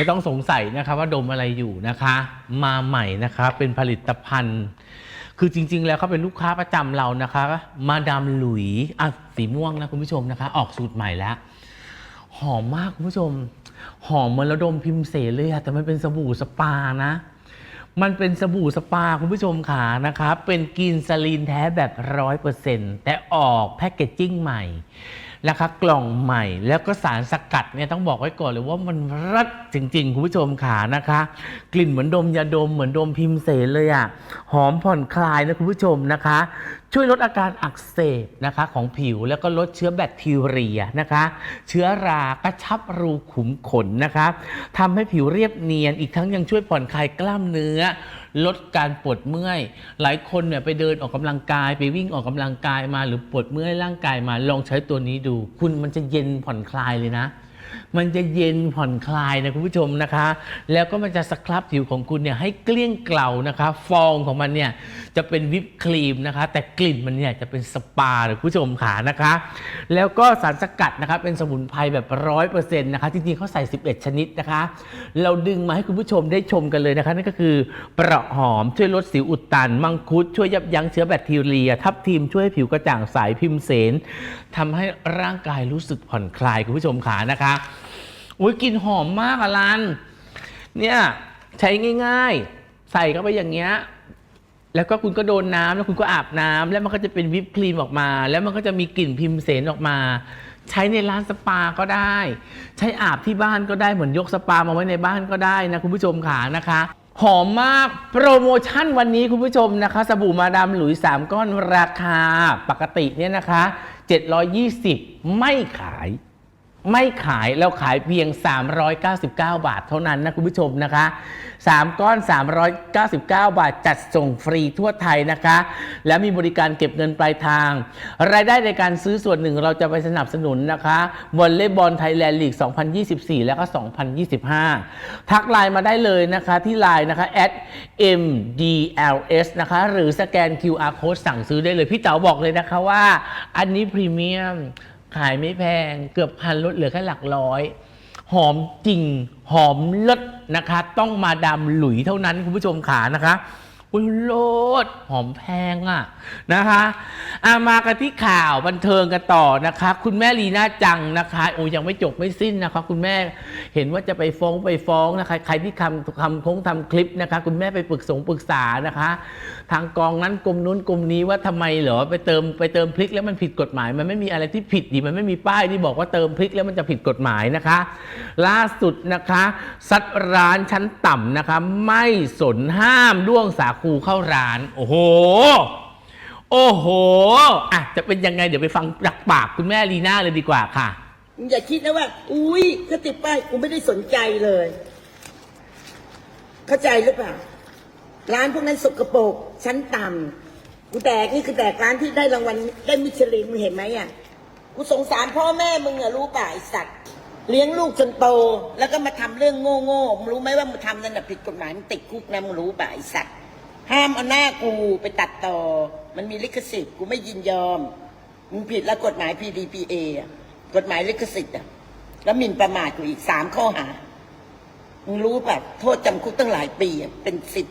ไม่ต้องสงสัยนะคะว่าดมอะไรอยู่นะคะ มาใหม่นะคะเป็นผลิตภัณฑ์ คือจริง ๆ แล้วเขาเป็นลูกค้าประจำเรานะคะ มาดามหลุยอะสีม่วงนะคุณผู้ชมนะคะ ออกสูตรใหม่แล้ว หอมมากคุณผู้ชม หอมเหมือนระดมพิมพ์เสนเลยอะแต่มันเป็นสบู่สปานะ มันเป็นสบู่สปาคุณผู้ชมขานะคะ เป็นกรีนซาลีนแท้แบบร้อยเปอร์เซ็นต์แต่ออกแพคเกจจิ้งใหม่ นะคะกล่องใหม่ แล้วก็สารสกัดเนี่ยต้องบอกไว้ก่อนเลยว่ามันรัดจริงๆ คุณผู้ชมขานะคะ กลิ่นเหมือนดมยาดมเหมือนดมพิมพ์เสนเลยอะหอมผ่อนคลายนะคุณผู้ชมนะคะ ช่วยลดอาการอักเสบนะคะของผิวแล้วก็ลดเชื้อแบคทีเรียนะคะ เชื้อรากระชับรูขุมขนนะคะทำให้ผิวเรียบเนียนอีกทั้งยังช่วยผ่อนคลายกล้ามเนื้อ ลดการปวดเมื่อย หลายคนเนี่ยไปเดินออกกำลังกายไปวิ่งออกกำลังกายมาหรือปวดเมื่อยร่างกายมาลองใช้ตัวนี้ดู คุณมันจะเย็นผ่อนคลายเลยนะ มันจะเย็นผ่อนคลายนะคุณผู้ชมนะคะ แล้วก็มันจะสครับผิวของคุณเนี่ยให้เกลี้ยงเกลานะคะ ฟองของมันเนี่ยจะเป็นวิปครีมนะคะ แต่กลิ่นมันเนี่ยจะเป็นสปาคุณผู้ชมขานะคะ แล้วก็สารสกัดนะคะเป็นสมุนไพรแบบร้อยเปอร์เซ็นต์นะคะจริงๆเขาใส่ 11 ชนิดนะคะ เราดึงมาให้คุณผู้ชมได้ชมกันเลยนะคะ นั่นก็คือเปราะหอมช่วยลดสิวอุดตัน มังคุดช่วยยับยั้งเชื้อแบคทีเรีย ทับทิมช่วยผิวกระจ่างใสพิมเสนทำให้ร่างกายรู้สึกผ่อนคลายคุณผู้ชมขานะคะ อุ้ยกลิ่นหอมมากอะลัน เนี่ยใช้ง่าย ๆ ใส่เข้าไปอย่างเงี้ย แล้วก็คุณก็โดนน้ำแล้วคุณก็อาบน้ำแล้วมันก็จะเป็นวิปครีมออกมา แล้วมันก็จะมีกลิ่นพิมเสนออกมา ใช้ในร้านสปาก็ได้ ใช้อาบที่บ้านก็ได้เหมือนยกสปามาไว้ในบ้านก็ได้นะคุณผู้ชมขานะคะหอมมากโปรโมชั่นวันนี้คุณผู้ชมนะคะ สบู่มาดามหลุยส์3ก้อนราคาปกติเนี่ยนะคะ 720 ไม่ขาย ไม่ขายเราขายเพียง 399 บาทเท่านั้นนะคุณผู้ชมนะคะ 3 ก้อน 399 บาทจัดส่งฟรีทั่วไทยนะคะ และมีบริการเก็บเงินปลายทาง รายได้ในการซื้อส่วนหนึ่งเราจะไปสนับสนุนนะคะวอลเลย์บอลไทยแลนด์ลีก 2024 แล้วก็ 2025 ทักไลน์มาได้เลยนะคะที่ไลน์นะคะ at mdls นะคะ หรือสแกน QR code สั่งซื้อได้เลย พี่เต๋าบอกเลยนะคะว่า อันนี้พรีเมียม ขายไม่แพงเกือบพันลดเหลือแค่หลักร้อย หอมจริงหอมเลิศนะคะ ต้องมาดามหลุยเท่านั้นคุณผู้ชมขานะคะ อุ้ยโลดหอมแพงอะนะคะอามากันที่ข่าวบันเทิงกันต่อนะคะ คุณแม่ลีน่าจังนะคะโอ้ยังไม่จบไม่สิ้นนะคะ คุณแม่เห็นว่าจะไปฟ้องไปฟ้องนะคะ ใครที่ทำทำโค้งทำคลิปนะคะ คุณแม่ไปปรึกษงปรึกษานะคะ ทางกองนั้นกรมนู้นกรมนี้ว่าทำไมเหรอไปเติมไปเติมพริกแล้วมันผิดกฎหมาย มันไม่มีอะไรที่ผิดดิมันไม่มีป้ายที่บอกว่าเติมพริกแล้วมันจะผิดกฎหมายนะคะ ล่าสุดนะคะซัดร้านชั้นต่ำนะคะ ไม่สนห้ามด้วงสาคูเข้าร้าน โอ้โห โอ้โหอะจะเป็นยังไงเดี๋ยวไปฟังจากปากคุณแม่ลีน่าเลยดีกว่าค่ะ มึงอย่าคิดนะว่า อุ้ยเขาติดป้ายกูไม่ได้สนใจเลย เข้าใจหรือเปล่า ร้านพวกนั้นสกปรกชั้นต่ำกูแตกนี่คือแตกร้านที่ได้รางวัลได้มิชลินมึงเห็นไหมอะ กูสงสารพ่อแม่มึงอะรู้ป่ะไอสัตว์ เลี้ยงลูกจนโต แล้วก็มาทำเรื่องโง่โง่ๆมึงรู้ไหมว่ามึงทำนั่นน่ะผิดกฎหมายมึงติดคุกนะมึงรู้ป่ะไอสัตว์ ห้ามเอาหน้ากูไปตัดต่อ มันมีลิขสิทธิ์กูไม่ยินยอม มึงผิดแล้วกฎหมาย PDPA อะกฎหมายลิขสิทธิ์อะแล้วหมิ่นประมาทกูอีกสามข้อหา มึงรู้ป่ะ โทษจำคุกตั้งหลายปีอะเป็นสิบ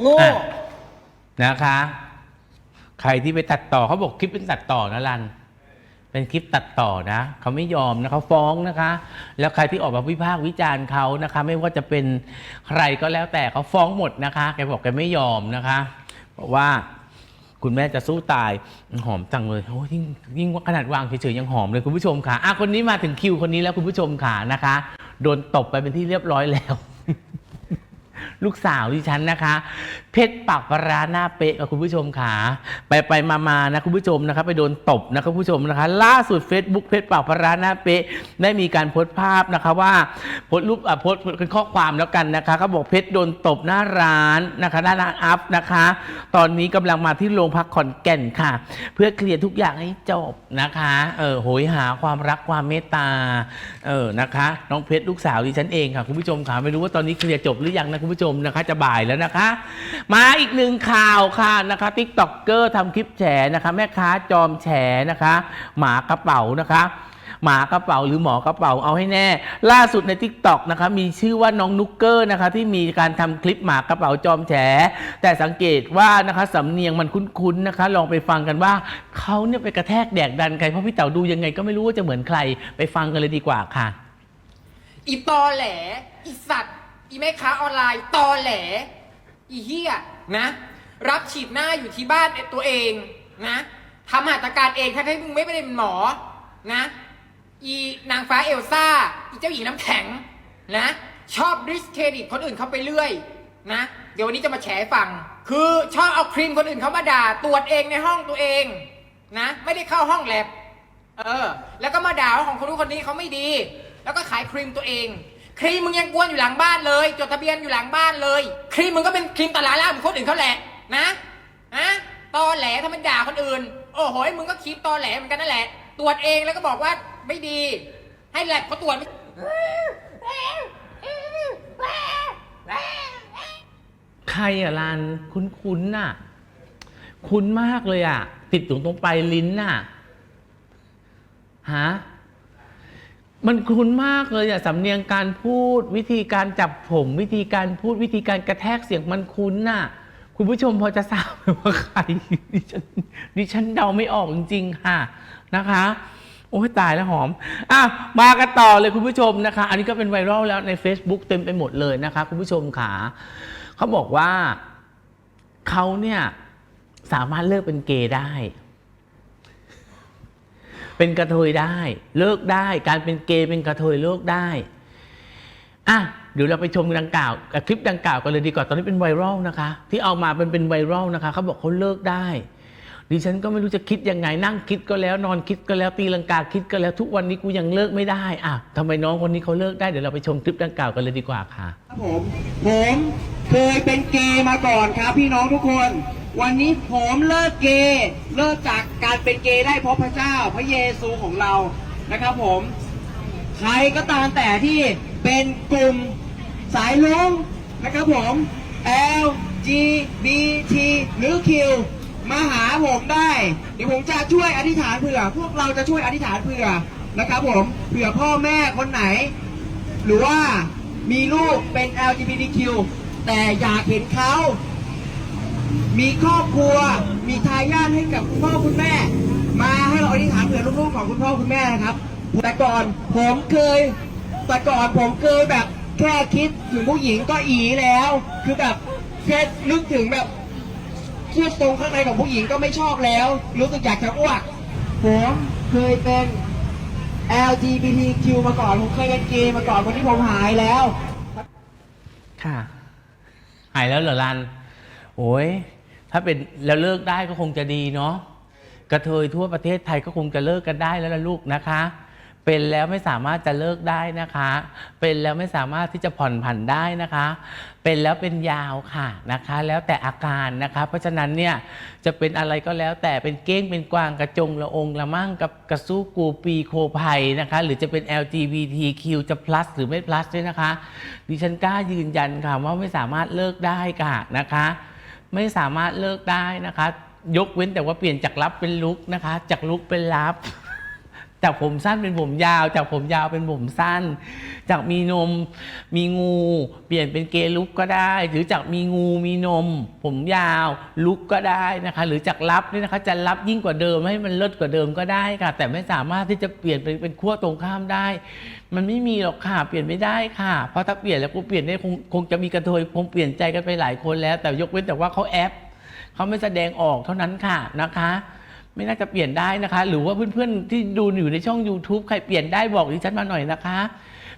โง่ อะนะคะ ใครที่ไปตัดต่อเขาบอกคลิปเป็นตัดต่อนะรัน เป็นคลิปตัดต่อนะเขาไม่ยอมนะเขาฟ้องนะคะ แล้วใครที่ออกมาวิพากษ์วิจารณ์เขานะคะ ไม่ว่าจะเป็นใครก็แล้วแต่เขาฟ้องหมดนะคะแกบอกแกไม่ยอมนะคะบอกว่าคุณแม่จะสู้ตายหอมจังเลยโอ้ยิ่งยิ่งขนาดวางเฉยๆยังหอมเลยคุณผู้ชมค่ะอะคนนี้มาถึงคิวคนนี้แล้วคุณผู้ชมค่ะนะคะ โดนตบไปเป็นที่เรียบร้อยแล้ว ลูกสาวดิฉันนะคะ เพชรปากปลาราหน้าเป๊ะกับคุณผู้ชมค่ะ ไปไปมามานะคุณผู้ชมนะคะไปโดนตบนะคุณผู้ชมนะคะ ล่าสุด Facebook เพชรปากปลาราหน้าเป๊ะได้มีการโพสต์ภาพนะคะว่าโพสต์รูปอะโพสต์เป็นข้อความแล้วกันนะคะเขาบอกเพชรโดนตบหน้าร้านนะคะหน้าร้านอัพนะคะ ตอนนี้กำลังมาที่โรงพักขอนแก่นค่ะ เพื่อเคลียร์ทุกอย่างให้จบนะคะเออโหยหาความรักความเมตตาเออนะคะ น้องเพชรลูกสาวดิฉันเองค่ะคุณผู้ชมค่ะไม่รู้ว่าตอนนี้เคลียร์จบหรือยังนะคุณผู้ชมนะคะ จะบ่ายแล้วนะคะ มาอีกหนึ่งข่าวค่ะนะคะทิกต็อกเกอร์ทำคลิปแฉนะคะ แม่ค้าจอมแฉนะคะ หมากระเป๋านะคะหมากระเป๋าหรือหมอกระเป๋าเอาให้แน่ ล่าสุดใน t ิ k t o k นะคะมีชื่อว่าน้องนุกเกอร์นะคะที่มีการทำคลิปหมากระเป๋าจอมแฉ แต่สังเกตว่านะคะสำเนียงมันคุ้นๆนะคะ ลองไปฟังกันว่าเขาเนี่ยไปกระแทกแดกดันใครเพราะพี่เต๋าดูยังไงก็ไม่รู้ว่าจะเหมือนใครไปฟังกันเลยดีกว่าค่ะ อีตอแหลอีสัตว์ อีแม่ค้าออนไลน์ตอแหล อีเฮียนะ รับฉีดหน้าอยู่ที่บ้านตัวเองนะทำหัตถการเองทั้งที่มึงไม่ได้เป็นหมอนะ อีนางฟ้าเอลซ่า อีเจ้าหญิงน้ำแข็งนะ ชอบดิสเครดิตคนอื่นเขาไปเรื่อยนะ เดี๋ยววันนี้จะมาแฉฟัง คือชอบเอาครีมคนอื่นเขามาด่าตรวจเองในห้องตัวเองนะ ไม่ได้เข้าห้องแลบเออ แล้วก็มาด่าว่าของคนนู้นคนนี้เขาไม่ดี แล้วก็ขายครีมตัวเอง ครีมมึงยังกวนอยู่หลังบ้านเลย จดทะเบียนอยู่หลังบ้านเลย ครีมมึงก็เป็นครีมตลาดล่าเหมือนคนอื่นเขาแหละนะนะตอแหลถ้ามันด่าคนอื่น โอ้โหมึงก็ครีมตอแหลเหมือนกันนั่นแหละ ตรวจเองแล้วก็บอกว่าไม่ดี ให้แลบเขาตรวจไม่ใครอะลานคุ้นๆน่ะ คุ้นมากเลยอะติดตรงตรงปลายลิ้นน่ะฮะ มันคุ้นมากเลยอะสำเนียงการพูดวิธีการจับผม วิธีการพูดวิธีการกระแทกเสียงมันคุ้นน่ะ คุณผู้ชมพอจะทราบไหมว่าใครดิฉันดิฉันเดาไม่ออกจริงๆค่ะนะคะ โอ้ยตายแล้วหอมอะมากันต่อเลยคุณผู้ชมนะคะ อันนี้ก็เป็นไวรัลแล้วใน Facebook เต็มไปหมดเลยนะคะ คุณผู้ชมขาเขาบอกว่าเขาเนี่ยสามารถเลิกเป็นเกย์ได้ เป็นกระเทยได้ เลิกได้ การเป็นเกย์เป็นกระเทยเลิกได้อะเดี๋ยวเราไปชมดังกล่าวคลิปดังกล่าวกันเลยดีกว่าตอนนี้เป็นไวรัลนะคะ ที่เอามาเป็นเป็นไวรัลนะคะเขาบอกเขาเลิกได้ดิฉันก็ไม่รู้จะคิดยังไงนั่งคิดก็แล้วนอนคิดก็แล้วตีลังกาคิดก็แล้วทุกวันนี้กูยังเลิกไม่ได้อะทำไมน้องคนนี้เขาเลิกได้เดี๋ยวเราไปชมคลิปดังกล่าวกันเลยดีกว่าค่ะ ครับผมผมเคยเป็นเกย์มาก่อนครับพี่น้องทุกคน วันนี้ผมเลิกเกย์เลิกจากการเป็นเกย์ได้เพราะพระเจ้า พระเยซูของเรานะครับผมใครก็ตามแต่ที่เป็นกลุ่มสายลุงนะครับผม L G B T หรือ Q มาหาผมได้ เดี๋ยวผมจะช่วยอธิษฐานเผื่อ พวกเราจะช่วยอธิษฐานเผื่อนะครับผมเผื่อพ่อแม่คนไหน หรือว่ามีลูกเป็น LGBTQ แต่อยากเห็นเขา มีครอบครัว มีทายาทให้กับคุณพ่อคุณแม่ มาให้เราอธิษฐานเผื่อลูกๆของคุณพ่อคุณแม่นะครับ แต่ก่อนผมเคย แต่ก่อนผมเคยแบบแค่คิดถึงผู้หญิงก็อีแล้ว คือแบบแค่นึกถึงแบบเสื้อตรงข้างในของผู้หญิงก็ไม่ชอบแล้ว รู้สึกอยากจะอ้วก ผมเคยเป็น LGBTQ มาก่อน ผมเคยเป็นเกย์มาก่อนวันที่ผมหายแล้ว ค่ะ หายแล้วเหรอรัน โอ้ยถ้าเป็นแล้วเลิกได้ก็คงจะดีเนาะกระเทยทั่วประเทศไทยก็คงจะเลิกกันได้แล้วล่ะลูกนะคะ เป็นแล้วไม่สามารถจะเลิกได้นะคะ เป็นแล้วไม่สามารถที่จะผ่อนผันได้นะคะ เป็นแล้วเป็นยาวค่ะนะคะ แล้วแต่อาการนะคะ เพราะฉะนั้นเนี่ยจะเป็นอะไรก็แล้วแต่เป็นเก้งเป็นกวางกระจงละองละมั่งกับกระสู้กูปีโคภัยนะคะ หรือจะเป็น LGBTQ จะ plus หรือไม่ plus ด้วยนะคะ ดิฉันกล้ายืนยันค่ะว่าไม่สามารถเลิกได้ค่ะนะคะ ไม่สามารถเลิกได้นะคะ ยกเว้นแต่ว่าเปลี่ยนจากรับเป็นลุกนะคะ จากลุกเป็นรับ จากผมสั้นเป็นผมยาว จากผมยาวเป็นผมสั้น จากมีนมมีงู เปลี่ยนเป็นเกย์ลุกก็ได้ หรือจากมีงูมีนม ผมยาวลุกก็ได้นะคะ หรือจากรับนี่นะคะจะรับยิ่งกว่าเดิมให้มันเลิศกว่าเดิมก็ได้ค่ะ แต่ไม่สามารถที่จะเปลี่ยนไปเป็นขั้วตรงข้ามได้ มันไม่มีหรอกค่ะเปลี่ยนไม่ได้ค่ะ เพราะถ้าเปลี่ยนแล้วกูเปลี่ยนได้คงคงจะมีกระเทยคงเปลี่ยนใจกันไปหลายคนแล้ว แต่ยกเว้นแต่ว่าเขาแอปเขาไม่แสดงออกเท่านั้นค่ะนะคะ ไม่น่าจะเปลี่ยนได้นะคะ หรือว่าเพื่อนๆที่ดูอยู่ในช่อง YouTube ใครเปลี่ยนได้บอกดิฉันมาหน่อยนะคะ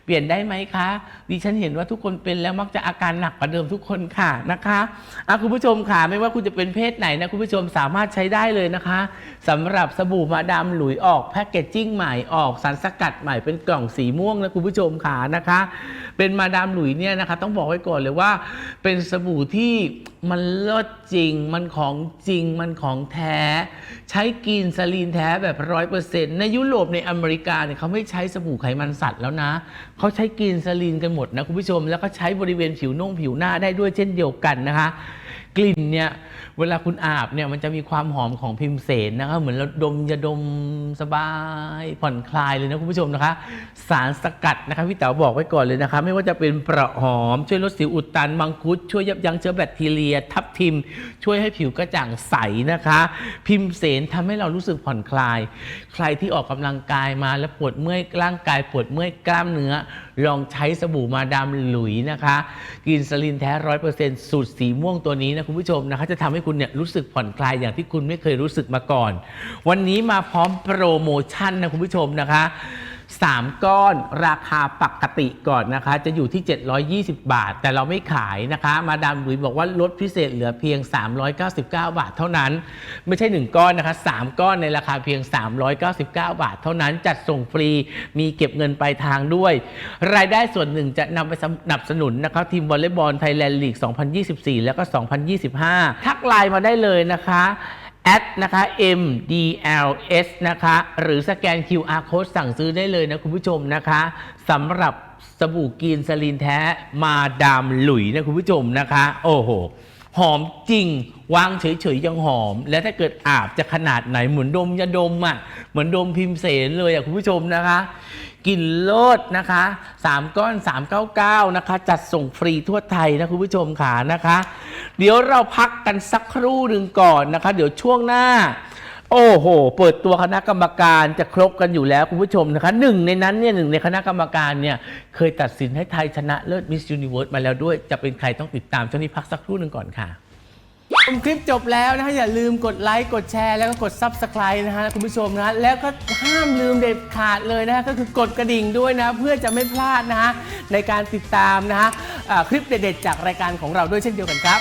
เปลี่ยนได้ไหมคะดิฉันเห็นว่าทุกคนเป็นแล้วมักจะอาการหนักกว่าเดิมทุกคนค่ะนะคะอะคุณผู้ชมค่ะไม่ว่าคุณจะเป็นเพศไหนนะคุณผู้ชมสามารถใช้ได้เลยนะคะสำหรับสบู่มาดามหลุยออกแพคเกจจิ้งใหม่ออกสารสกัดใหม่เป็นกล่องสีม่วงนะคุณผู้ชมค่ะนะคะ เป็นมาดามหลุยเนี่ยนะคะ ต้องบอกไว้ก่อนเลยว่า เป็นสบู่ที่มันเลิศจริง มันของจริงมันของแท้ ใช้กรีนซาลีนแท้แบบร้อยเปอร์เซ็นต์ในยุโรปในอเมริกาเนี่ยเขาไม่ใช้สบู่ไขมันสัตว์แล้วนะ เขาใช้กรีนซาลีนกันหมดนะคุณผู้ชม แล้วก็ใช้บริเวณผิวนุ่งผิวหน้าได้ด้วยเช่นเดียวกันนะคะ กลิ่นเนี่ยเวลาคุณอาบเนี่ยมันจะมีความหอมของพิมเสนนะคะเหมือนเราดมยาดมสบายผ่อนคลายเลยนะคุณผู้ชมนะคะ สารสกัดนะคะพี่เต๋าบอกไว้ก่อนเลยนะคะ ไม่ว่าจะเป็นเประหอม ช่วยลดสิวอุดตันมังคุดช่วยยับยั้งเชื้อแบคทีเรีย ทับทิม ช่วยให้ผิวกระจ่างใสนะคะ พิมเสนทำให้เรารู้สึกผ่อนคลาย ใครที่ออกกำลังกายมาแล้วปวดเมื่อยร่างกายปวดเมื่อยกล้ามเนื้อ ลองใช้สบู่มาดามหลุยนะคะ กินสลินแท้ร้อยเปอร์เซ็นต์สูตรสีม่วงตัวนี้นะคุณผู้ชมนะคะ จะทำให้คุณเนี่ยรู้สึกผ่อนคลายอย่างที่คุณไม่เคยรู้สึกมาก่อน วันนี้มาพร้อมโปรโมชั่นนะคุณผู้ชมนะคะ 3 ก้อนราคาปกติก่อนนะคะ จะอยู่ที่ 720 บาท แต่เราไม่ขายนะคะ มาดามหลุยบอกว่าลดพิเศษเหลือเพียง 399 บาทเท่านั้น ไม่ใช่ 1 ก้อนนะคะ 3 ก้อนในราคาเพียง 399 บาท เท่านั้นจัดส่งฟรีมีเก็บเงินปลายทางด้วย รายได้ส่วนหนึ่งจะนำไปสนับสนุนนะคะทีมวอลเลย์บอลไทยแลนด์ลีก 2024 แล้วก็ 2025 ทักไลน์มาได้เลยนะคะ แอดนะคะ MDLS นะคะ หรือสแกน QR code สั่งซื้อได้เลยนะคุณผู้ชมนะคะสำหรับสบู่กินสลินแท้มาดามหลุยนะคุณผู้ชมนะคะ โอ้โห หอมจริง วางเฉยๆยังหอม และถ้าเกิดอาบจะขนาดไหนเหมือนดมยาดมอะเหมือนดมพิมเสนเลยอะคุณผู้ชมนะคะกลิ่นโลดนะคะ 3 ก้อน 399 นะคะ จัดส่งฟรีทั่วไทยนะคุณผู้ชมขานะคะ เดี๋ยวเราพักกันสักครู่หนึ่งก่อนนะคะ เดี๋ยวช่วงหน้า โอ้โห เปิดตัวคณะกรรมการจะครบกันอยู่แล้วคุณผู้ชมนะคะหนึ่งในนั้นเนี่ยหนึ่งในคณะกรรมการเนี่ยเคยตัดสินให้ไทยชนะเลิศมิส s u นิเวิร์สมาแล้วด้วย จะเป็นใครต้องติดตามช่วงนี้พักสักครู่หนึ่งก่อนค่ะชมคลิปจบแล้วนะฮะอย่าลืมกดไลค์กดแชร์แล้วก็กด Subscribe นะฮะคุณผู้ชมนะแล้วก็ห้ามลืมเด็ดขาดเลยนะฮะก็คือกดกระดิ่งด้วยนะ เพื่อจะไม่พลาดนะฮะในการติดตามนะฮะอ่าคลิปเด็ดๆจากรายการของเราด้วยเช่นเดียวกันครับ